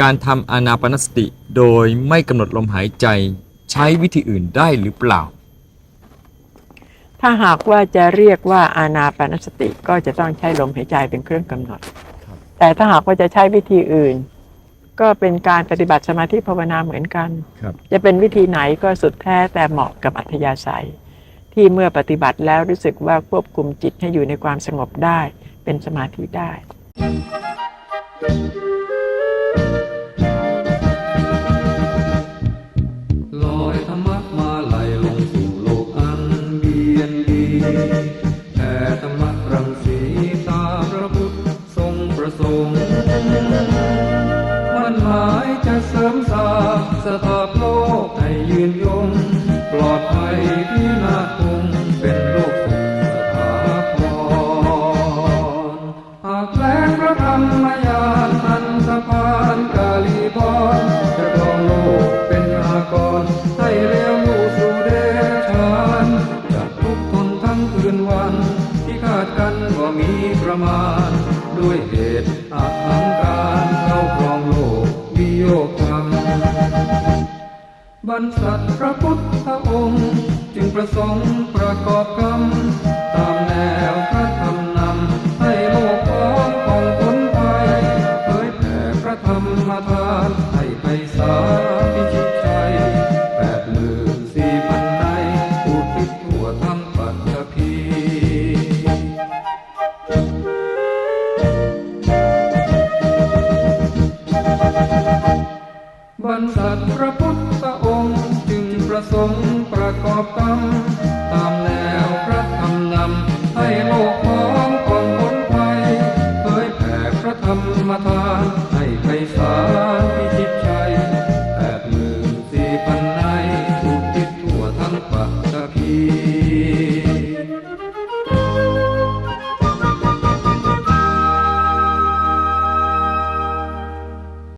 การทำอานาปานสติโดยไม่กำหนดลมหายใจใช้วิธีอื่นได้หรือเปล่า ถ้าหากว่าจะเรียกว่าอานาปานสติก็จะต้องใช้ลมหายใจเป็นเครื่องกำหนดครับแต่ถ้าหากว่าจะใช้วิธีอื่น ก็เป็นการปฏิบัติสมาธิภาวนาเหมือนกันครับจะเป็นวิธีไหนก็สุดแท้แต่เหมาะกับอัธยาศัย ที่เมื่อปฏิบัติแล้วรู้สึกว่าควบคุมจิตให้อยู่ในความสงบได้ เป็นสมาธิได้ล แผ่ธรรมรังสีตาพระพุทธทรงประสงค์มันหมายจะเสริมสร้างสถาโลกให้ยืนยง ปลอดภัยที่นาคงเป็นโลกสุขสถาพรหากแคลงพระธรรมยานอันสะพานกาลีบอนจะรองโลกเป็นอากรให้เคืนวันที่คาดกันว่ามีประมาณ ด้วยเหตุอาหังการเข้าครองโลกวิโยคธรรมบรรษัทพระพุทธองค์ จึงประสงค์ประกอบกรรม นสัตว์พระพุทธองค์จึงประสงค์ประกอบกรรมตามแล้วพระธรรมนำให้โลกของกองพ้นภัเผยแผ่พระธรรมทานให้ไพสา